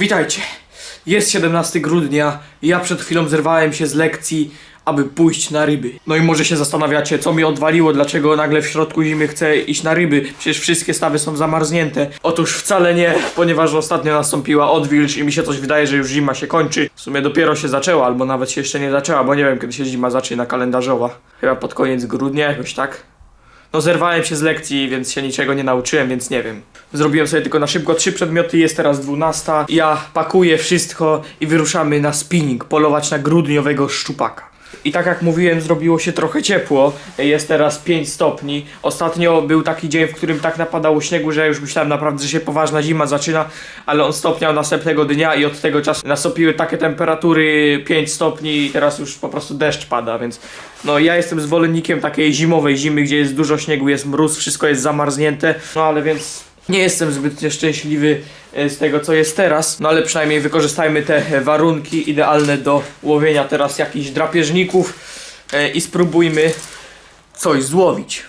Witajcie. Jest 17 grudnia. Ja przed chwilą zerwałem się z lekcji, aby pójść na ryby. No i może się zastanawiacie, co mi odwaliło, dlaczego nagle w środku zimy chcę iść na ryby. Przecież wszystkie stawy są zamarznięte. Otóż wcale nie, ponieważ ostatnio nastąpiła odwilż i mi się coś wydaje, że już zima się kończy. W sumie dopiero się zaczęła, albo nawet się jeszcze nie zaczęła, bo nie wiem, kiedy się zima zacznie na kalendarzowa. Chyba pod koniec grudnia, jakoś tak. No zerwałem się z lekcji, więc się niczego nie nauczyłem, więc nie wiem. Zrobiłem sobie tylko na szybko trzy przedmioty, jest teraz 12. Ja pakuję wszystko i wyruszamy na spinning, polować na grudniowego szczupaka. I tak jak mówiłem, zrobiło się trochę ciepło. Jest teraz 5 stopni. Ostatnio był taki dzień, w którym tak napadało śniegu, że już myślałem naprawdę, że się poważna zima zaczyna, ale on stopniał następnego dnia i od tego czasu nastąpiły takie temperatury 5 stopni i teraz już po prostu deszcz pada, więc no ja jestem zwolennikiem takiej zimowej zimy, gdzie jest dużo śniegu, jest mróz, wszystko jest zamarznięte, no ale więc nie jestem zbyt szczęśliwy e, z tego, co jest teraz, no ale przynajmniej wykorzystajmy te warunki idealne do łowienia teraz jakichś drapieżników e, i spróbujmy coś złowić.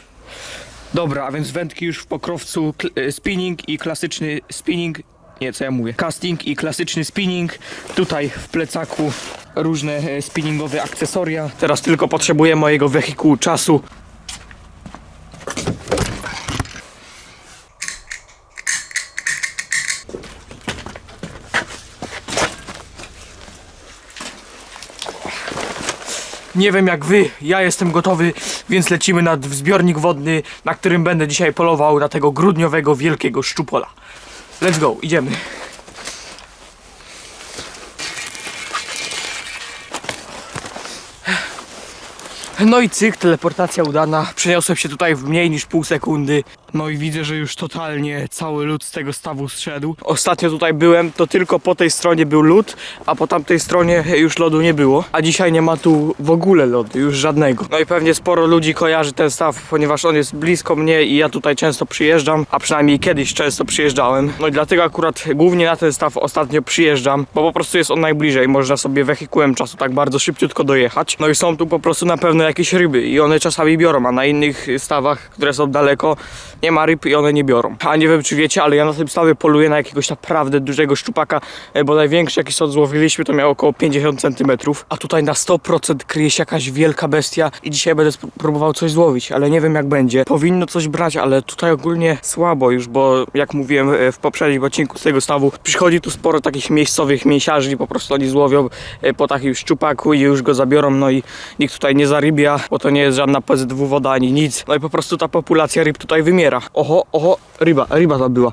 Dobra, a więc wędki już w pokrowcu, e, spinning i klasyczny spinning, nie co ja mówię, casting i klasyczny spinning, tutaj w plecaku różne spinningowe akcesoria. Teraz tylko potrzebuję mojego wehikułu czasu, Nie wiem jak wy, ja jestem gotowy, więc lecimy nad zbiornik wodny, na którym będę dzisiaj polował na tego grudniowego wielkiego szczupola. Let's go, idziemy. No i cyk, teleportacja udana. Przeniosłem się tutaj w mniej niż pół sekundy. No i widzę, że już totalnie cały lód z tego stawu zszedł. Ostatnio tutaj byłem, to tylko po tej stronie był lód, a po tamtej stronie już lodu nie było. A dzisiaj nie ma tu w ogóle lodu, już żadnego. No i pewnie sporo ludzi kojarzy ten staw, ponieważ on jest blisko mnie i ja tutaj często przyjeżdżam, a przynajmniej kiedyś często przyjeżdżałem. No i dlatego akurat głównie na ten staw ostatnio przyjeżdżam, bo po prostu jest on najbliżej. Można sobie wehikułem czasu tak bardzo szybciutko dojechać. No i są tu po prostu na pewno jakieś ryby i one czasami biorą, a na innych stawach, które są daleko, nie ma ryb i one nie biorą. A nie wiem czy wiecie, ale ja na tym stawie poluję na jakiegoś naprawdę dużego szczupaka, e, bo największy jaki sobie złowiliśmy to miał około 50 cm, a tutaj na 100% kryje się jakaś wielka bestia i dzisiaj będę próbował coś złowić, ale nie wiem jak będzie. Powinno coś brać, ale tutaj ogólnie słabo już, bo jak mówiłem e, w poprzednim odcinku z tego stawu, przychodzi tu sporo takich miejscowych mięsiarzy po prostu oni złowią e, po takim szczupaku i już go zabiorą, no i nikt tutaj nie zarybia, bo to nie jest żadna PZW woda ani nic. No i po prostu ta populacja ryb tutaj wymiera. Oho, oho, ryba, ryba tam była.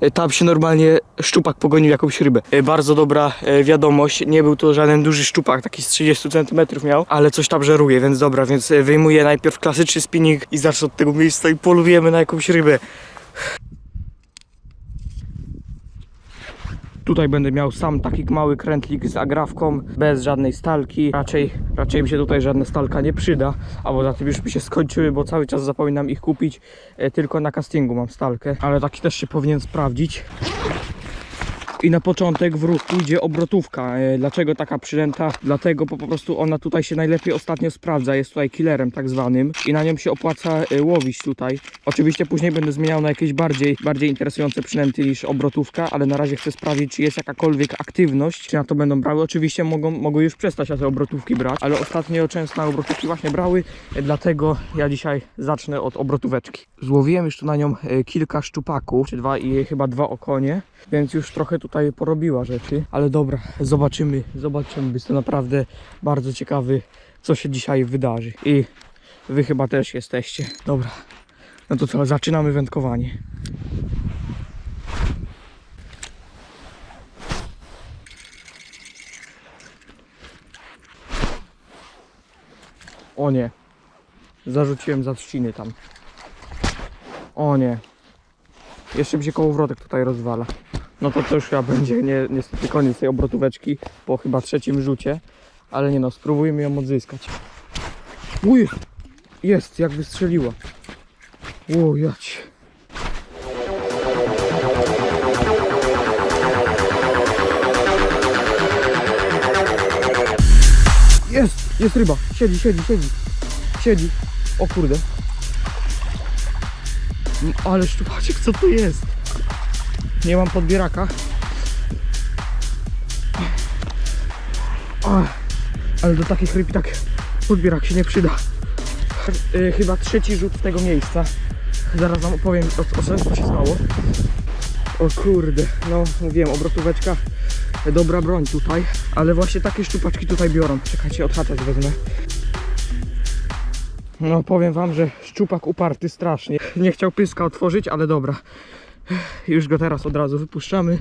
E, Tam się normalnie szczupak pogonił jakąś rybę. E, Bardzo dobra e, wiadomość, nie był to żaden duży szczupak, taki z 30 cm miał, ale coś tam żeruje, więc dobra, więc wyjmuję najpierw klasyczny spinning i zacznę od tego miejsca i polujemy na jakąś rybę. Tutaj będę miał sam taki mały krętlik z agrafką, bez żadnej stalki. Raczej, raczej mi się tutaj żadna stalka nie przyda, a poza tym już mi się skończyły, bo cały czas zapominam ich kupić. E, tylko na castingu mam stalkę, ale taki też się powinien sprawdzić. I na początek w ruch pójdzie obrotówka. E, Dlaczego taka przynęta? Dlatego, po prostu ona tutaj się najlepiej ostatnio sprawdza. Jest tutaj killerem tak zwanym i na nią się opłaca e, łowić tutaj. Oczywiście później będę zmieniał na jakieś bardziej, bardziej interesujące przynęty niż obrotówka, ale na razie chcę sprawdzić, czy jest jakakolwiek aktywność, czy na to będą brały. Oczywiście mogą, mogą już przestać na te obrotówki brać, ale ostatnio często na obrotówki właśnie brały, e, dlatego ja dzisiaj zacznę od obrotóweczki. Złowiłem już tu na nią kilka szczupaków, czy dwa i chyba dwa okonie, więc już trochę tutaj porobiła rzeczy, ale dobra, zobaczymy, zobaczymy, jestem naprawdę bardzo ciekawy, co się dzisiaj wydarzy i wy chyba też jesteście. Dobra, no to co, zaczynamy wędkowanie. O nie, zarzuciłem za trzciny tam. O nie, jeszcze mi się kołowrotek tutaj rozwala. No to to już chyba będzie nie, niestety koniec tej obrotóweczki po chyba trzecim rzucie. Ale nie no, spróbujmy ją odzyskać. Uj! Jest, jak wystrzeliła. O, jać. Jest, jest ryba. Siedzi, siedzi, siedzi. Siedzi. O kurde. Ale szczupaczek, co tu jest? Nie mam podbieraka. Ale do takich ryb tak podbierak się nie przyda. E, chyba trzeci rzut z tego miejsca. Zaraz wam opowiem o, o co, co się stało. O kurde, no mówiłem, obrotóweczka, dobra broń tutaj, ale właśnie takie szczupaczki tutaj biorą. Czekajcie, odhaczać wezmę. No powiem wam, że szczupak uparty strasznie. Nie chciał pyska otworzyć, ale dobra. Już go teraz od razu wypuszczamy.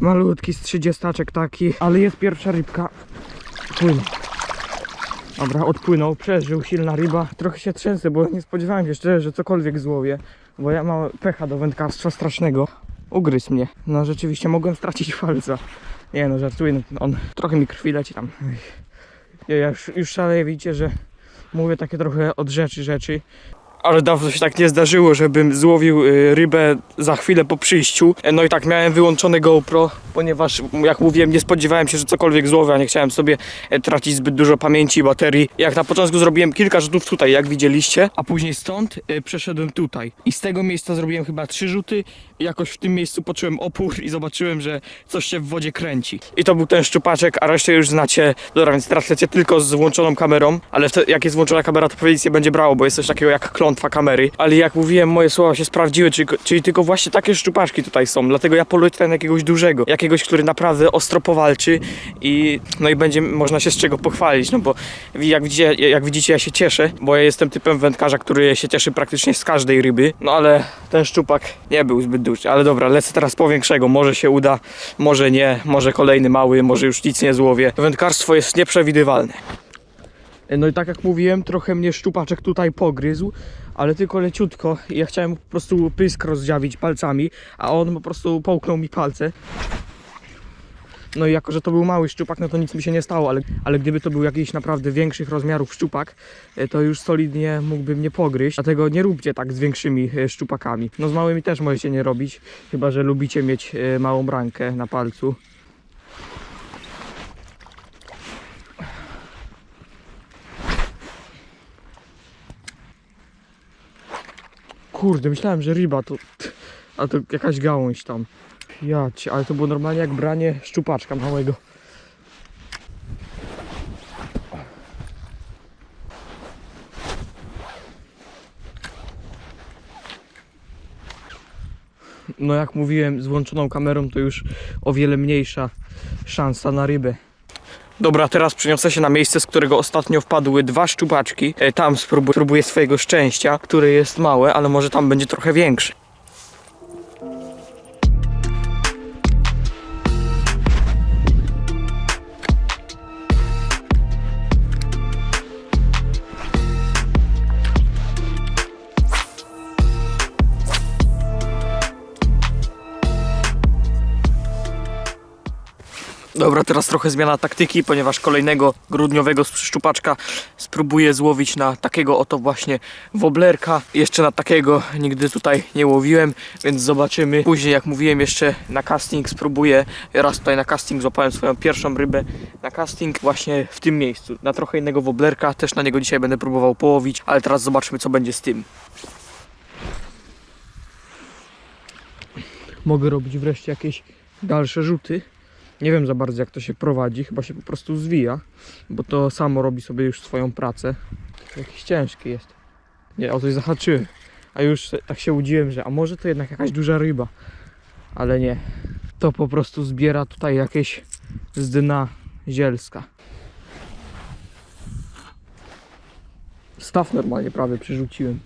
Malutki z 30 taki, ale jest pierwsza rybka. Płynie. Dobra, odpłynął, przeżył, silna ryba. Trochę się trzęsę, bo nie spodziewałem się szczerze, że cokolwiek złowię. Bo ja mam pecha do wędkarstwa strasznego. Ugryzł mnie. No rzeczywiście mogłem stracić palca. Nie no, żartuję, no, on trochę mi krwi leci tam. Ja już, już szaleję, widzicie, że mówię takie trochę od rzeczy rzeczy. Ale dawno się tak nie zdarzyło, żebym złowił y, rybę za chwilę po przyjściu. E, No i tak miałem wyłączone GoPro, ponieważ jak mówiłem, nie spodziewałem się, że cokolwiek złowię, a nie chciałem sobie e, tracić zbyt dużo pamięci i baterii. Jak na początku zrobiłem kilka rzutów tutaj, jak widzieliście, a później stąd e, przeszedłem tutaj. I z tego miejsca zrobiłem chyba trzy rzuty. Jakoś w tym miejscu poczułem opór i zobaczyłem, że coś się w wodzie kręci. I to był ten szczupaczek, a resztę już znacie. Dobra, więc teraz tylko z włączoną kamerą, ale jak jest włączona kamera, to pewnie nie będzie brało, bo jest coś takiego jak klątwa kamery. Ale jak mówiłem, moje słowa się sprawdziły, czyli, czyli tylko właśnie takie szczupaczki tutaj są. Dlatego ja tutaj na jakiegoś dużego, jakiegoś, który naprawdę ostro powalczy i no i będzie można się z czego pochwalić, no bo jak widzicie, jak widzicie ja się cieszę, bo ja jestem typem wędkarza, który się cieszy praktycznie z każdej ryby, no ale ten szczupak nie był zbyt duży, ale dobra, lecę teraz po większego, może się uda, może nie, może kolejny mały, może już nic nie złowię. Wędkarstwo jest nieprzewidywalne. No i tak jak mówiłem, trochę mnie szczupaczek tutaj pogryzł, ale tylko leciutko. Ja chciałem po prostu pysk rozdziawić palcami, a on po prostu połknął mi palce. No i jako, że to był mały szczupak, no to nic mi się nie stało, ale, ale gdyby to był jakiś naprawdę większych rozmiarów szczupak, e, to już solidnie mógłby mnie pogryźć. Dlatego nie róbcie tak z większymi e, szczupakami. No z małymi też możecie nie robić, chyba że lubicie mieć e, małą brankę na palcu. Kurde, myślałem, że ryba to... A to jakaś gałąź tam. Ja ale to było normalnie jak branie szczupaczka małego. No jak mówiłem, z włączoną kamerą to już o wiele mniejsza szansa na rybę. Dobra, teraz przeniosę się na miejsce, z którego ostatnio wpadły dwa szczupaczki. E, Tam spróbuję, spróbuję swojego szczęścia, które jest małe, ale może tam będzie trochę większe. Dobra, teraz trochę zmiana taktyki, ponieważ kolejnego grudniowego szczupaczka spróbuję złowić na takiego oto właśnie woblerka. Jeszcze na takiego nigdy tutaj nie łowiłem, więc zobaczymy. Później, jak mówiłem, jeszcze na casting spróbuję. Raz tutaj na casting złapałem swoją pierwszą rybę. Na casting właśnie w tym miejscu. Na trochę innego woblerka, też na niego dzisiaj będę próbował połowić, ale teraz zobaczmy, co będzie z tym. Mogę robić wreszcie jakieś dalsze rzuty. Nie wiem za bardzo jak to się prowadzi, chyba się po prostu zwija, bo to samo robi sobie już swoją pracę. Jakiś ciężki jest. Nie, o coś zahaczyłem. A już tak się łudziłem, że a może to jednak jakaś duża ryba. Ale nie. To po prostu zbiera tutaj jakieś z dna zielska. Staw normalnie prawie przerzuciłem.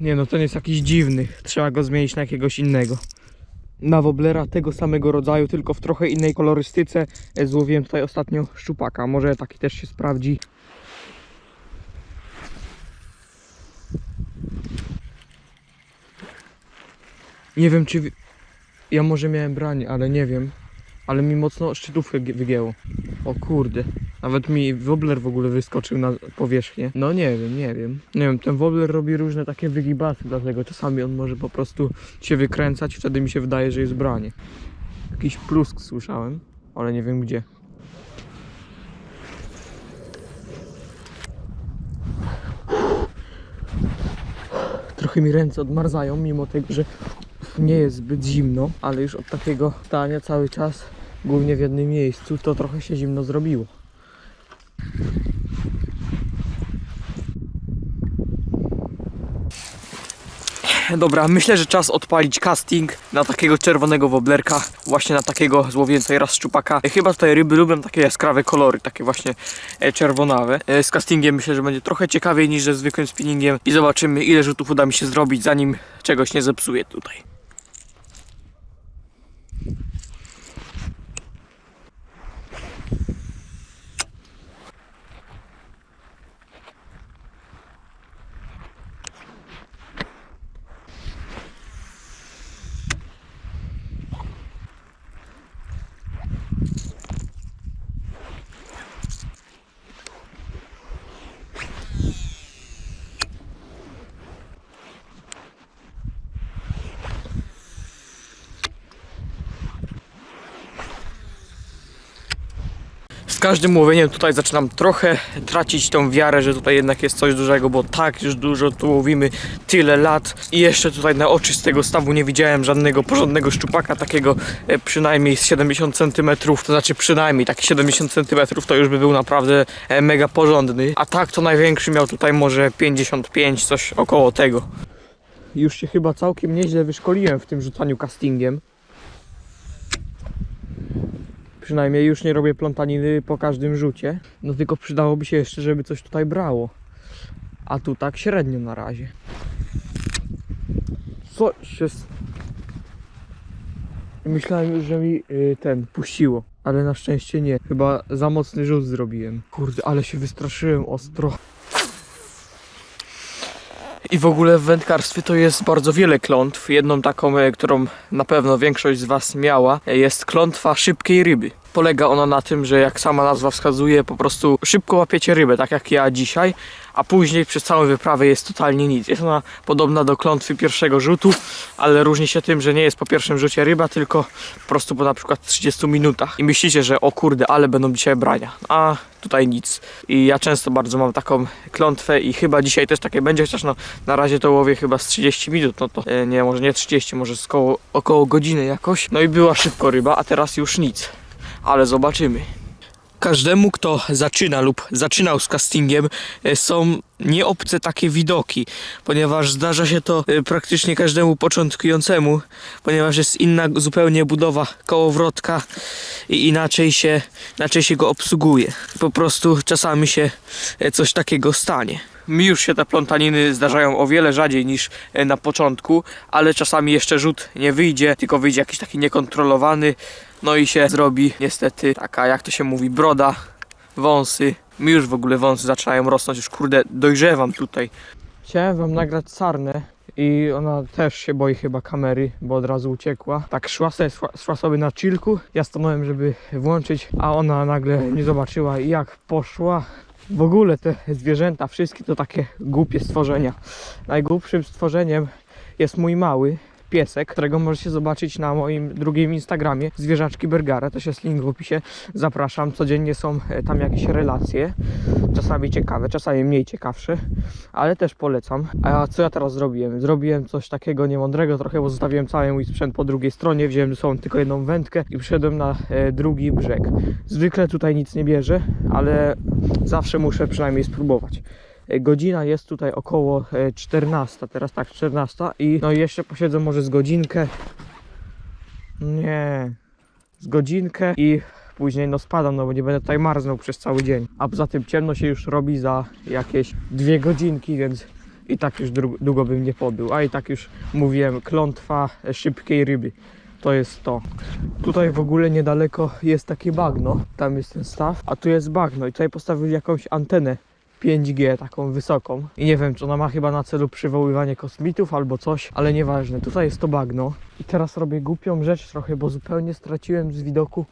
Nie no, ten jest jakiś dziwny. Trzeba go zmienić na jakiegoś innego na woblera tego samego rodzaju, tylko w trochę innej kolorystyce. E, Złowiłem tutaj ostatnio szczupaka. Może taki też się sprawdzi. Nie wiem czy... Ja może miałem branie, ale nie wiem. Ale mi mocno szczytówkę wygięło. O kurde. Nawet mi wobler w ogóle wyskoczył na powierzchnię. No nie wiem, nie wiem. Nie wiem, ten wobler robi różne takie wygibasy, dlatego czasami on może po prostu się wykręcać, wtedy mi się wydaje, że jest branie. Jakiś plusk słyszałem, ale nie wiem gdzie. Trochę mi ręce odmarzają, mimo tego, że nie jest zbyt zimno, ale już od takiego stania cały czas głównie w jednym miejscu, to trochę się zimno zrobiło. Dobra, myślę, że czas odpalić casting na takiego czerwonego woblerka, właśnie na takiego złowięcej raz szczupaka. Chyba tutaj ryby lubią takie jaskrawe kolory, takie właśnie e, czerwonawe. E, Z castingiem myślę, że będzie trochę ciekawiej niż ze zwykłym spinningiem i zobaczymy ile rzutów uda mi się zrobić, zanim czegoś nie zepsuję tutaj. Każdym łowieniem tutaj zaczynam trochę tracić tą wiarę, że tutaj jednak jest coś dużego, bo tak już dużo tu łowimy tyle lat i jeszcze tutaj na oczy z tego stawu nie widziałem żadnego porządnego szczupaka, takiego e, przynajmniej z 70 cm, to znaczy przynajmniej taki 70 cm to już by był naprawdę e, mega porządny, a tak to największy miał tutaj może 55, coś około tego. Już się chyba całkiem nieźle wyszkoliłem w tym rzucaniu castingiem. Przynajmniej już nie robię plątaniny po każdym rzucie. No tylko przydałoby się jeszcze, żeby coś tutaj brało. A tu tak średnio na razie. Co się... Myślałem już, że mi y, ten puściło. Ale na szczęście nie. Chyba za mocny rzut zrobiłem. Kurde, ale się wystraszyłem ostro. I w ogóle w wędkarstwie to jest bardzo wiele klątw. Jedną taką, e, którą na pewno większość z Was miała, e, jest klątwa szybkiej ryby. Polega ona na tym, że jak sama nazwa wskazuje, po prostu szybko łapiecie rybę, tak jak ja dzisiaj, a później przez całą wyprawę jest totalnie nic. Jest ona podobna do klątwy pierwszego rzutu, ale różni się tym, że nie jest po pierwszym rzucie ryba, tylko po prostu po na przykład 30 minutach. I myślicie, że o kurde, ale będą dzisiaj brania. A tutaj nic. I ja często bardzo mam taką klątwę i chyba dzisiaj też takie będzie, chociaż no na razie to łowię chyba z 30 minut, no to e, nie, może nie 30, może z koło, około godziny jakoś. No i była szybko ryba, a teraz już nic. Ale zobaczymy. Każdemu, kto zaczyna lub zaczynał z castingiem, e, są nieobce takie widoki, ponieważ zdarza się to e, praktycznie każdemu początkującemu, ponieważ jest inna zupełnie budowa kołowrotka i inaczej się, inaczej się go obsługuje. Po prostu czasami się e, coś takiego stanie. Mi już się te plątaniny zdarzają o wiele rzadziej niż na początku, ale czasami jeszcze rzut nie wyjdzie, tylko wyjdzie jakiś taki niekontrolowany, no i się zrobi niestety taka, jak to się mówi, broda, wąsy. Mi już w ogóle wąsy zaczynają rosnąć, już kurde dojrzewam tutaj. Chciałem wam nagrać sarnę i ona też się boi chyba kamery, bo od razu uciekła. Tak szła sobie, szła, sobie na chillku, ja stanąłem, żeby włączyć, a ona nagle nie zobaczyła jak poszła. W ogóle te zwierzęta, wszystkie to takie głupie stworzenia. Najgłupszym stworzeniem jest mój mały piesek, którego możecie zobaczyć na moim drugim Instagramie, zwierzaczki Bergara, też jest link w opisie. Zapraszam, codziennie są e, tam jakieś relacje, czasami ciekawe, czasami mniej ciekawsze, ale też polecam. A co ja teraz zrobiłem? Zrobiłem coś takiego niemądrego trochę, bo zostawiłem cały mój sprzęt po drugiej stronie, wziąłem ze sobą tylko jedną wędkę i przyszedłem na e, drugi brzeg. Zwykle tutaj nic nie bierze, ale zawsze muszę przynajmniej spróbować. E, Godzina jest tutaj około e, 14, teraz tak 14 i no jeszcze posiedzę może z godzinkę. Nie, z godzinkę i później no spadam, no bo nie będę tutaj marznął przez cały dzień. A poza tym ciemno się już robi za jakieś dwie godzinki, więc i tak już długo bym nie pobył. A i tak już mówiłem, klątwa e, szybkiej ryby. To jest to. Tutaj w ogóle niedaleko jest takie bagno. Tam jest ten staw, a tu jest bagno i tutaj postawili jakąś antenę 5G taką wysoką. I nie wiem czy ona ma chyba na celu przywoływanie kosmitów albo coś, ale nieważne, tutaj jest to bagno. I teraz robię głupią rzecz trochę, bo zupełnie straciłem z widoku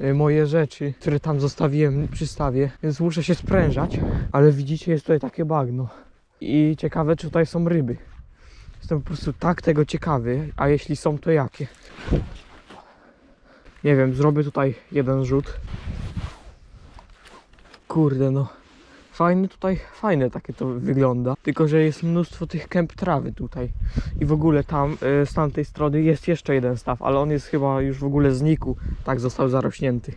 y, moje rzeczy, które tam zostawiłem przy stawie, więc muszę się sprężać, ale widzicie jest tutaj takie bagno. I ciekawe czy tutaj są ryby. Jestem po prostu tak tego ciekawy, a jeśli są to jakie? Nie wiem, zrobię tutaj jeden rzut. Kurde no, Fajny tutaj, fajne takie to wygląda. Tylko, że jest mnóstwo tych kęp trawy tutaj. I w ogóle tam, y, z tamtej strony jest jeszcze jeden staw, ale on jest chyba już w ogóle znikł. Tak został zarośnięty.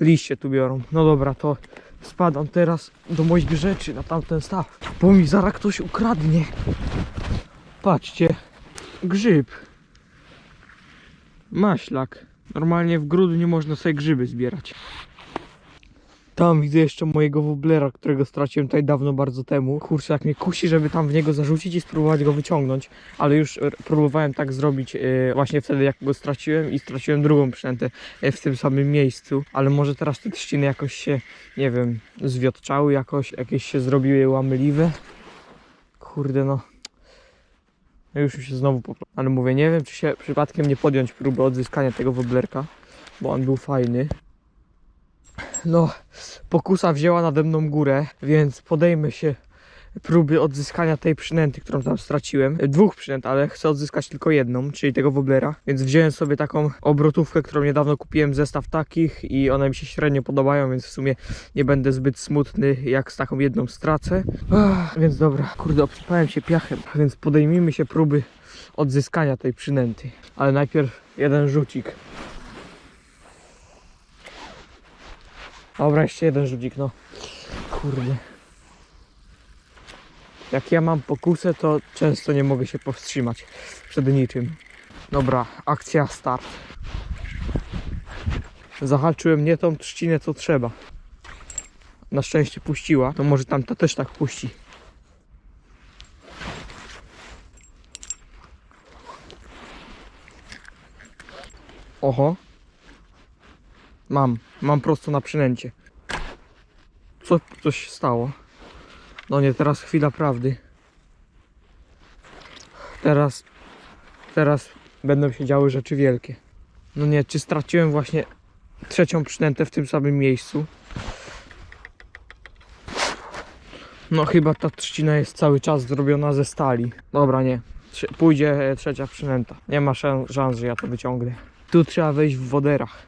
Liście tu biorą. No dobra, to spadam teraz do moich rzeczy na tamten staw. Bo mi zaraz ktoś ukradnie. Patrzcie. Grzyb. Maślak. Normalnie w grudniu można sobie grzyby zbierać. Tam widzę jeszcze mojego woblera, którego straciłem tutaj dawno bardzo temu. Kurczę, jak mnie kusi, żeby tam w niego zarzucić i spróbować go wyciągnąć. Ale już próbowałem tak zrobić e, właśnie wtedy, jak go straciłem i straciłem drugą przynętę e, w tym samym miejscu. Ale może teraz te trzciny jakoś się, nie wiem, zwiotczały jakoś, jakieś się zrobiły łamliwe. Kurde no. No Już mi się znowu popro... Ale mówię, nie wiem, czy się przypadkiem nie podjąć próby odzyskania tego woblerka, bo on był fajny. No, pokusa wzięła nade mną górę, więc podejmę się próby odzyskania tej przynęty, którą tam straciłem. Dwóch przynęt, ale chcę odzyskać tylko jedną, czyli tego woblera. Więc wziąłem sobie taką obrotówkę, którą niedawno kupiłem, zestaw takich i one mi się średnio podobają, więc w sumie nie będę zbyt smutny, jak z taką jedną stracę. Ach, więc dobra, kurde, obsypałem się piachem, więc podejmijmy się próby odzyskania tej przynęty. Ale najpierw jeden rzucik. Dobra, jeszcze jeden rzucik, no. Kurde. Jak ja mam pokusę, to często nie mogę się powstrzymać przed niczym. Dobra, akcja start. Zahaczyłem nie tą trzcinę, co trzeba. Na szczęście puściła, to może tamta też tak puści. Oho. Mam, mam prosto na przynęcie. Co, coś się stało? No nie, teraz chwila prawdy. Teraz, teraz będą się działy rzeczy wielkie. No nie, czy straciłem właśnie trzecią przynętę w tym samym miejscu? No chyba ta trzcina jest cały czas zrobiona ze stali. Dobra, nie. Pójdzie e, trzecia przynęta. Nie ma szan- szans, że ja to wyciągnę. Tu trzeba wejść w woderach.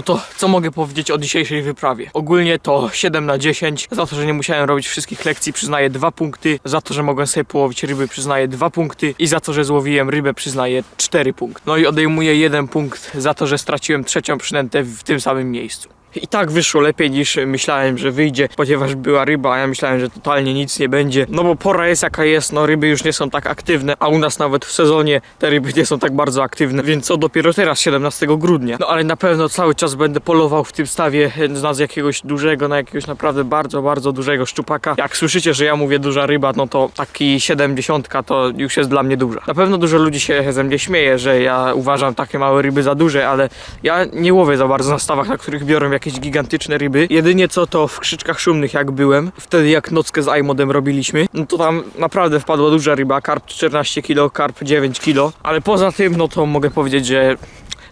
No to co mogę powiedzieć o dzisiejszej wyprawie? Ogólnie to 7 na 10. Za to, że nie musiałem robić wszystkich lekcji przyznaję 2 punkty. Za to, że mogłem sobie połowić ryby przyznaję 2 punkty. I za to, że złowiłem rybę przyznaję 4 punkty. No i odejmuję 1 punkt za to, że straciłem trzecią przynętę w tym samym miejscu. I tak wyszło lepiej niż myślałem, że wyjdzie, ponieważ była ryba, a ja myślałem, że totalnie nic nie będzie. No bo pora jest jaka jest, no ryby już nie są tak aktywne, a u nas nawet w sezonie te ryby nie są tak bardzo aktywne, więc co dopiero teraz, 17 grudnia. No ale na pewno cały czas będę polował w tym stawie na jakiegoś dużego, na jakiegoś naprawdę bardzo, bardzo dużego szczupaka. Jak słyszycie, że ja mówię duża ryba, no to taki 70 to już jest dla mnie duża. Na pewno dużo ludzi się ze mnie śmieje, że ja uważam takie małe ryby za duże, ale ja nie łowię za bardzo na stawach, na których biorą jakieś gigantyczne ryby. Jedynie co to w krzyczkach szumnych jak byłem, wtedy jak nockę z iModem robiliśmy, no to tam naprawdę wpadła duża ryba, karp 14 kg, karp 9 kg, ale poza tym no to mogę powiedzieć, że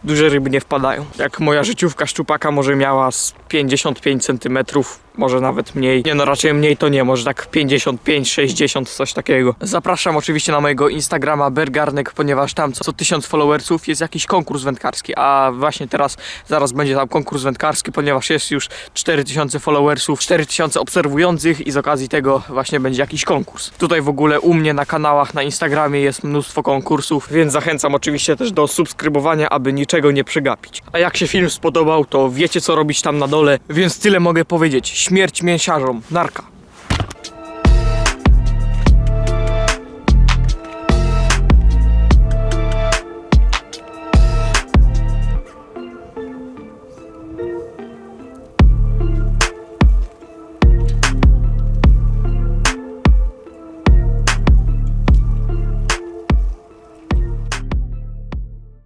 duże ryby nie wpadają. Jak moja życiówka szczupaka może miała z 55 cm, może nawet mniej. Nie no, raczej mniej to nie, może tak 55, 60, coś takiego. Zapraszam oczywiście na mojego Instagrama Bergarnek, ponieważ tam co, co 1000 followersów jest jakiś konkurs wędkarski, a właśnie teraz, zaraz będzie tam konkurs wędkarski, ponieważ jest już 4000 followersów, 4000 obserwujących i z okazji tego właśnie będzie jakiś konkurs. Tutaj w ogóle u mnie na kanałach na Instagramie jest mnóstwo konkursów, więc zachęcam oczywiście też do subskrybowania, aby niczego nie przegapić. A jak się film spodobał, to wiecie co robić tam na dole, więc tyle mogę powiedzieć. Śmierć mięsiarzom. Narka.